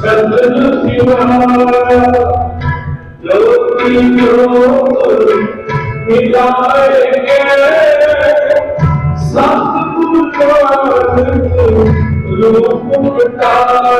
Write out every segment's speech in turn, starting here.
सतन शिवा लोकी जोर मिलाए के सतगुरु का रूप मिटाए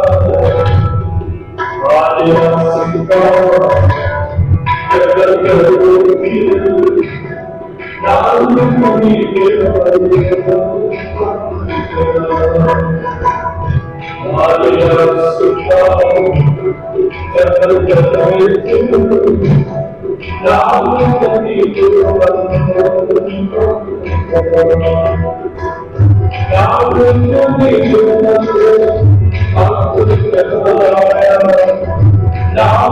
Now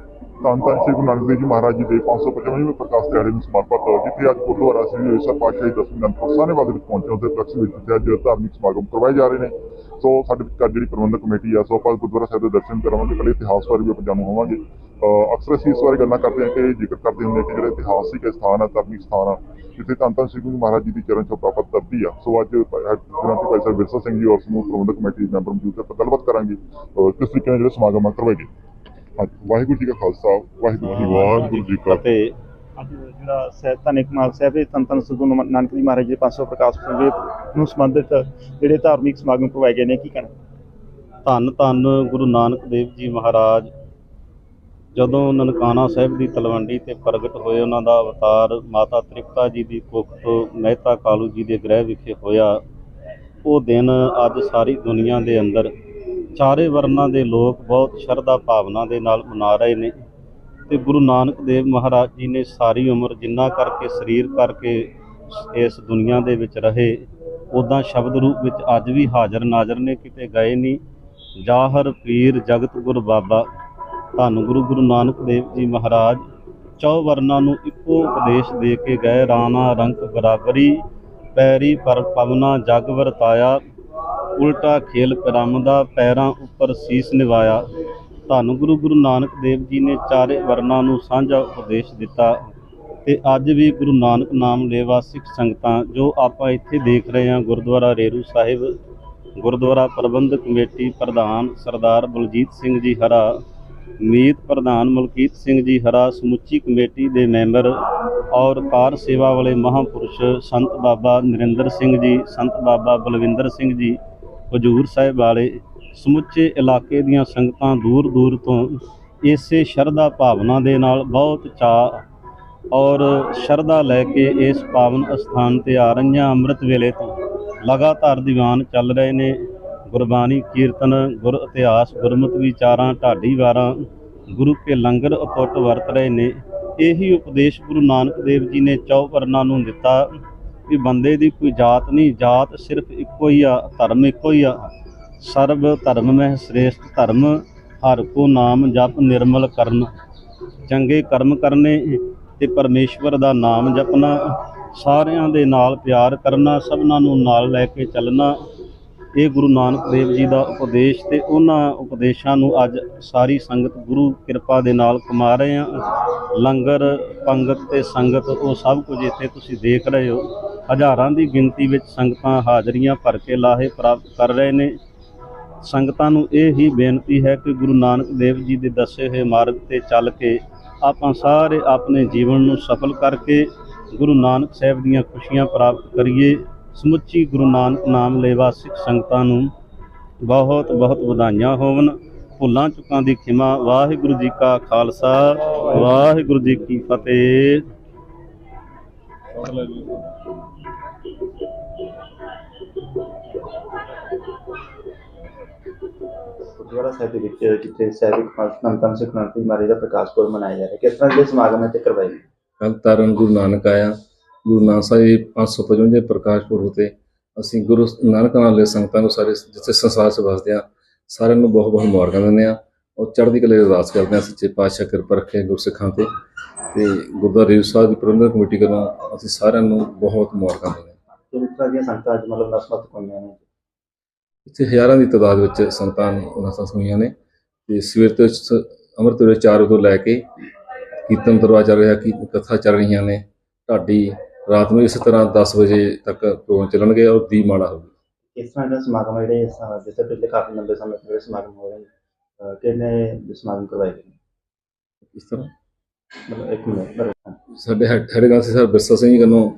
ਧੰਨ ਧੰਨ ਸ੍ਰੀ ਗੁਰੂ ਨਾਨਕ ਦੇਵ ਜੀ ਮਹਾਰਾਜ ਜੀ ਦੇ 555ਵੇਂ ਪ੍ਰਕਾਸ਼ ਦਿਹਾੜੇ ਨੂੰ ਸਮਰਪਿਤ ਜਿੱਥੇ ਅੱਜ ਗੁਰਦੁਆਰਾ ਸ੍ਰੀ ਹਰਿਸਰ ਪਾਤਸ਼ਾਹੀ ਦਸਵੇਂ ਨੰਦ ਸਾਹਨੇਵਾਲ ਦੇ ਵਿੱਚ ਪਹੁੰਚੇ ਉਹਦੇ ਪ੍ਰਕਸ਼ ਵਿੱਚ ਜਿੱਥੇ ਅੱਜ ਧਾਰਮਿਕ ਸਮਾਗਮ ਕਰਵਾਏ ਜਾ ਰਹੇ ਨੇ। ਸੋ ਸਾਡੇ ਵਿਚਕਾਰ ਜਿਹੜੀ ਪ੍ਰਬੰਧਕ ਕਮੇਟੀ ਆ ਸੋ ਆਪਾਂ ਗੁਰਦੁਆਰਾ ਸਾਹਿਬ ਦੇ ਦਰਸ਼ਨ ਕਰਾਵਾਂਗੇ ਕੱਲ੍ਹ ਇਤਿਹਾਸ ਬਾਰੇ ਵੀ ਆਪਾਂ ਜਾਣੂ ਹੋਵਾਂਗੇ। ਅਕਸਰ ਅਸੀਂ ਇਸ ਬਾਰੇ ਗੱਲਾਂ ਕਰਦੇ ਹਾਂ ਕਿ ਜ਼ਿਕਰ ਕਰਦੇ ਹੁੰਦੇ ਕਿ ਜਿਹੜੇ ਇਤਿਹਾਸਿਕ ਸਥਾਨ ਆ, ਧਾਰਮਿਕ ਸਥਾਨ ਆ, ਜਿੱਥੇ ਧੰਨ ਧੰਨ ਸ੍ਰੀ ਗੁਰੂ ਮਹਾਰਾਜ ਜੀ ਦੀ ਚਰਨ ਛੋਹ ਪ੍ਰਾਪਤ ਕਰਦੀ ਆ। ਸੋ ਅੱਜ ਗ੍ਰੰਥੀ ਭਾਈ ਸਾਹਿਬ ਵਿਰਸਾ ਸਿੰਘ ਜੀ ਔਰ ਸਮੂਹ ਪ੍ਰਬੰਧਕ ਕਮੇਟੀ ਦੇ ਮੈਂਬਰ ਮੌਜੂਦ ਹੈ ਆਪਾਂ ਗੱਲਬਾਤ ਕਰਾਂਗੇ। ਕਿਸ ਤਰੀਕੇ ਨਾਲ ਜਿਹੜੇ ਸਮਾਗਮ ਕਰਵਾਏ ਗਏ ਹਾਂਜੀ ਵਾਹਿਗੁਰੂ ਜੀ ਕਾ ਖਾਲਸਾ ਵਾਹਿਗੁਰੂ ਜੀ ਵਾਹਿਗੁਰੂ ਜੀ ਕੀ ਅਤੇ ਅੱਜ ਜਿਹੜਾ ਸਹਿਤ ਧੰਨ ਕਮਾਲ ਸਾਹਿਬ ਦੇ ਤਨ ਤਨ ਗੁਰੂ ਨਾਨਕ ਜੀ ਮਹਾਰਾਜ ਦੇ 500 ਪ੍ਰਕਾਸ਼ ਪੁਰਬ ਨੂੰ ਸੰਬੰਧਿਤ ਜਿਹੜੇ ਧਾਰਮਿਕ ਸਮਾਗਮ ਕਰਵਾਏ ਗਏ ਨੇ ਕੀ ਕਹਿਣਾ? ਧੰਨ ਧੰਨ ਗੁਰੂ ਨਾਨਕ ਦੇਵ ਜੀ ਮਹਾਰਾਜ। ਜਦੋਂ ਨਨਕਾਣਾ ਸਾਹਿਬ ਦੀ ਤਲਵੰਡੀ ਤੇ ਪ੍ਰਗਟ ਹੋਏ ਉਹਨਾਂ ਦਾ ਅਵਤਾਰ ਮਾਤਾ ਤ੍ਰਿਪਤਾ ਜੀ ਦੀ ਕੁੱਖ ਤੋਂ ਮਹਿਤਾ ਕਾਲੂ ਜੀ ਦੇ ਗ੍ਰਹਿ ਵਿਖੇ ਹੋਇਆ। ਉਹ ਦਿਨ ਅੱਜ ਸਾਰੀ ਦੁਨੀਆ ਦੇ ਅੰਦਰ ਚਾਰੇ ਵਰਨਾਂ ਦੇ ਲੋਕ ਬਹੁਤ ਸ਼ਰਧਾ ਭਾਵਨਾ ਦੇ ਨਾਲ ਮਨਾ ਰਹੇ ਨੇ। ਤੇ ਗੁਰੂ ਨਾਨਕ ਦੇਵ ਮਹਾਰਾਜ ਜੀ ਨੇ ਸਾਰੀ ਉਮਰ ਜਿੰਨਾ ਕਰਕੇ ਸਰੀਰ ਕਰਕੇ ਇਸ ਦੁਨੀਆ ਦੇ ਵਿੱਚ ਰਹੇ ਉਦਾਂ ਸ਼ਬਦ ਰੂਪ ਵਿੱਚ ਅੱਜ ਵੀ ਹਾਜ਼ਰ ਨਾਜ਼ਰ ਨੇ, ਕਿਤੇ ਗਏ ਨਹੀਂ। ਜਾਹਰ ਪੀਰ ਜਗਤ ਗੁਰ ਬਾਬਾ, ਧੰਨ ਗੁਰੂ ਗੁਰੂ ਨਾਨਕ ਦੇਵ ਜੀ ਮਹਾਰਾਜ, ਚੌ ਵਰਨਾਂ ਨੂੰ ਇੱਕੋ ਉਪਦੇਸ਼ ਦੇ ਕੇ ਗਏ, ਰਾਣਾ ਰੰਕ ਬਰਾਬਰੀ, ਪੈਰੀ ਪਰ ਪਵਨਾ ਜਗ ਵਰਤਾਇਆ ਉਲਟਾ ਖੇਲ ਪਿਰਮਦਾ ਪੈਰਾਂ ਉੱਪਰ ਸੀਸ ਨਿਵਾਇਆ। ਧੰਨ ਗੁਰੂ ਗੁਰੂ ਨਾਨਕ ਦੇਵ ਜੀ ਨੇ ਚਾਰੇ ਵਰਨਾਂ ਨੂੰ ਸਾਂਝਾ ਉਪਦੇਸ਼ ਦਿੱਤਾ ਤੇ ਅੱਜ ਵੀ ਗੁਰੂ ਨਾਨਕ ਨਾਮ ਲੇਵਾ ਸਿੱਖ ਸੰਗਤਾਂ ਜੋ ਆਪਾਂ ਇੱਥੇ ਦੇਖ ਰਹੇ ਹਾਂ, ਗੁਰਦੁਆਰਾ ਰੇਰੂ ਸਾਹਿਬ, ਗੁਰਦੁਆਰਾ ਪ੍ਰਬੰਧਕ ਕਮੇਟੀ ਪ੍ਰਧਾਨ ਸਰਦਾਰ ਬਲਜੀਤ ਸਿੰਘ ਜੀ ਹਰਾ, ਮੀਤ ਪ੍ਰਧਾਨ ਮਲਕੀਤ ਸਿੰਘ ਜੀ ਹਰਾ, ਸਮੁੱਚੀ ਕਮੇਟੀ ਦੇ ਮੈਂਬਰ ਔਰ ਕਾਰ ਸੇਵਾ ਵਾਲੇ ਮਹਾਂਪੁਰਸ਼ ਸੰਤ ਬਾਬਾ ਨਰਿੰਦਰ ਸਿੰਘ ਜੀ, ਸੰਤ ਬਾਬਾ ਬਲਵਿੰਦਰ ਸਿੰਘ ਜੀ ਹਜੂਰ ਸਾਹਿਬ ਵਾਲੇ ਸਮੁੱਚੇ ਇਲਾਕੇ ਦੀਆਂ ਸੰਗਤਾਂ ਦੂਰ ਦੂਰ ਤੋਂ ਇਸੇ ਸ਼ਰਧਾ ਭਾਵਨਾ ਦੇ ਨਾਲ ਬਹੁਤ ਚਾਅ ਔਰ ਸ਼ਰਧਾ ਲੈ ਕੇ ਇਸ ਪਾਵਨ ਅਸਥਾਨ ਤੇ ਆ ਰਹੀਆਂ ਅੰਮ੍ਰਿਤ ਵੇਲੇ ਤੋਂ ਲਗਾਤਾਰ ਦੀਵਾਨ ਚੱਲ ਰਹੇ ਨੇ। ਗੁਰਬਾਣੀ ਕੀਰਤਨ, ਗੁਰ ਇਤਿਹਾਸ, ਗੁਰਮਤਿ ਵਿਚਾਰਾਂ, ਢਾਡੀ ਵਾਰਾਂ, ਗੁਰੂ ਕੇ ਲੰਗਰ ਅਤੁੱਟ ਵਰਤ ਰਹੇ ਨੇ। ਇਹੀ ਉਪਦੇਸ਼ ਗੁਰੂ ਨਾਨਕ ਦੇਵ ਜੀ ਨੇ ਚੌ ਵਰਨਾਂ ਨੂੰ ਦਿੱਤਾ। ਕਿ ਬੰਦੇ ਦੀ ਕੋਈ ਜਾਤ ਨਹੀਂ, ਜਾਤ ਸਿਰਫ ਇੱਕੋ ਹੀ ਆ, ਧਰਮ ਇੱਕੋ ਹੀ ਆ। ਸਰਬ ਧਰਮ ਮਹਿ ਸ੍ਰੇਸ਼ਟ ਧਰਮ, ਹਰ ਕੋ ਨਾਮ ਜਪ ਨਿਰਮਲ ਕਰਨ। ਚੰਗੇ ਕਰਮ ਕਰਨੇ ਤੇ ਪਰਮੇਸ਼ਵਰ ਦਾ ਨਾਮ ਜਪਣਾ, ਸਾਰਿਆਂ ਦੇ ਨਾਲ ਪਿਆਰ ਕਰਨਾ, ਸਭਨਾਂ ਨੂੰ ਨਾਲ ਲੈ ਕੇ ਚੱਲਣਾ। ਇਹ ਗੁਰੂ ਨਾਨਕ ਦੇਵ ਜੀ ਦਾ ਉਪਦੇਸ਼ ਤੇ ਉਹਨਾਂ ਉਪਦੇਸ਼ਾਂ ਨੂੰ ਅੱਜ ਸਾਰੀ ਸੰਗਤ ਗੁਰੂ ਕਿਰਪਾ ਦੇ ਨਾਲ ਕਮਾ ਰਹੇ ਆ ਲੰਗਰ, ਪੰਗਤ ਤੇ ਸੰਗਤ, ਉਹ ਸਭ ਕੁਝ ਇੱਥੇ ਤੁਸੀਂ ਦੇਖ ਰਹੇ ਹੋ। ਹਜ਼ਾਰਾਂ ਦੀ ਗਿਣਤੀ ਵਿੱਚ ਸੰਗਤਾਂ ਹਾਜ਼ਰੀਆਂ ਭਰ ਕੇ ਲਾਹੇ ਪ੍ਰਾਪਤ ਕਰ ਰਹੇ ਨੇ। ਸੰਗਤਾਂ ਨੂੰ ਇਹ ਹੀ ਬੇਨਤੀ ਹੈ ਕਿ ਗੁਰੂ ਨਾਨਕ ਦੇਵ ਜੀ ਦੇ ਦੱਸੇ ਹੋਏ ਮਾਰਗ ਤੇ ਚੱਲ ਕੇ ਆਪਾਂ ਸਾਰੇ ਆਪਣੇ ਜੀਵਨ ਨੂੰ ਸਫਲ ਕਰਕੇ ਗੁਰੂ ਨਾਨਕ ਸਾਹਿਬ ਦੀਆਂ ਖੁਸ਼ੀਆਂ ਪ੍ਰਾਪਤ ਕਰੀਏ। ਸਮੁੱਚੀ ਗੁਰੂ ਨਾਨਕ ਨਾਮ ਲੇਵਾ ਸਿੱਖ ਸੰਗਤਾਂ ਨੂੰ ਬਹੁਤ ਬਹੁਤ ਵਧਾਈਆਂ ਹੋਵਨ। ਭੁੱਲਾਂ ਚੁੱਕਾਂ ਦੀ ਖਿਮਾ। ਵਾਹਿਗੁਰੂ ਜੀ ਕਾ ਖਾਲਸਾ। ਵਾਹਿਗੁਰੂ ਜੀ ਕੀ ਫਤਿਹ। ਗੁਰਦੁਆਰਾ ਸਾਹਿਬ ਦੇ ਵਿੱਚ ਜਿੱਥੇ ਸ੍ਰੀ ਗੁਰੂ ਨਾਨਕ ਜੀ ਮਹਾਰਾਜ ਦਾ ਪ੍ਰਕਾਸ਼ ਪੁਰਬ ਮਨਾਇਆ ਜਾ ਰਿਹਾ ਕਿਸ ਤਰ੍ਹਾਂ ਦੇ ਸਮਾਗਮ ਇੱਥੇ ਕਰਵਾਏ ਗਏ? ਤਾਰਨ ਗੁਰੂ ਨਾਨਕ ਆਇਆ। ਗੁਰੂ ਨਾਨਕ ਸਾਹਿਬ ਜੀ 555 ਪ੍ਰਕਾਸ਼ ਪੁਰਬ ਤੇ ਅਸੀਂ ਗੁਰੂ ਨਾਨਕ ਨਾਲ ਦੇ ਸੰਗਤਾਂ ਨੂੰ ਸਾਰੇ ਜਿੱਥੇ ਸੰਸਾਰ 'ਚ ਵਸਦੇ ਆ ਸਾਰਿਆਂ ਨੂੰ ਬਹੁਤ ਬਹੁਤ ਮੁਬਾਰਕਾਂ ਦਿੰਦੇ ਆ ਔਰ ਚੜ੍ਹਦੀ ਕਲੇ ਦੀ ਅਰਦਾਸ ਕਰਦੇ ਆ ਸੱਚੇ ਪਾਤਸ਼ਾਹ ਕਿਰਪਾ ਰੱਖੇ ਗੁਰਸਿੱਖਾਂ ਤੇ। ਤੇ ਗੁਰਦੁਆਰਾ ਰੇਰੂ ਸਾਹਿਬ ਦੀ ਪ੍ਰਬੰਧਕ ਕਮੇਟੀ ਵੱਲੋਂ ਅਸੀਂ ਸਾਰਿਆਂ ਨੂੰ ਬਹੁਤ ਮੁਬਾਰਕਾਂ ਦਿੰਦੇ ਹਾਂ। ਤੇ ਇਸ ਤਰ੍ਹਾਂ ਦੀਆਂ ਸੰਗਤਾਂ ਅੱਜ ਮਤਲਬ ਨਸਮਤ ਹੋਈਆਂ ਨੇ? ਇੱਥੇ ਹਜ਼ਾਰਾਂ ਦੀ ਤਾਦਾਦ ਵਿੱਚ ਸੰਗਤਾਂ ਉਹਨਾਂ ਹੋਈਆਂ ਨੇ ਤੇ ਸਵੇਰ ਤੋਂ ਸ- ਅੰਮ੍ਰਿਤ ਵੇਲੇ 4 ਵਜੇ ਤੋਂ ਲੈ ਕੇ ਕੀਰਤਨ ਦਰਬਾਰ ਚੱਲ ਰਿਹਾ ਕੀ ਕਥਾ ਚੱਲ ਰਹੀਆਂ ਨੇ ਢਾਡੀ ਰਾਤ ਨੂੰ ਇਸੇ ਤਰ੍ਹਾਂ 10 ਵਜੇ ਤੱਕ ਪ੍ਰੋਗਰਾਮ ਚੱਲਣਗੇ ਔਰ ਦੀਪਮਾਲਾ ਹੋਊਗੀ। ਇਸ ਤਰ੍ਹਾਂ ਦੇ ਸਮਾਗਮ ਆ ਜਿਹੜੇ ਅਹ, ਜਿਸ ਪਿਛਲੇ ਕਾਫੀ ਲੰਬੇ ਸਮੇਂ ਤੋਂ ਜਿਹੜੇ ਸਮਾਗਮ ਹੋ ਰਹੇ ਨੇ ਅਹ, ਕਿੰਨੇ ਸਮਾਗਮ ਕਰਵਾਏ ਗਏ ਨੇ? ਇਸ ਤਰ੍ਹਾਂ ਮਤਲਬ ਇੱਕ ਮਿੰਟ ਪਰ ਸਾਡੇ ਹੈਡਗਾਂਸੀ ਸਰ ਬਿਰਸਾ ਸਿੰਘ ਜੀ ਵੱਲੋਂ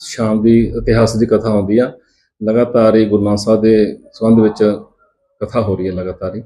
ਸ਼ਾਮ ਦੀ ਇਤਿਹਾਸ ਦੀ ਕਥਾ ਆਉਂਦੀ ਆ। ਲਗਾਤਾਰ ਇਹ ਗੁਰੂ ਨਾਨਕ ਸਾਹਿਬ ਦੇ ਸੰਬੰਧ ਵਿੱਚ ਕਥਾ ਹੋ ਰਹੀ ਹੈ, ਲਗਾਤਾਰ ਹੀ।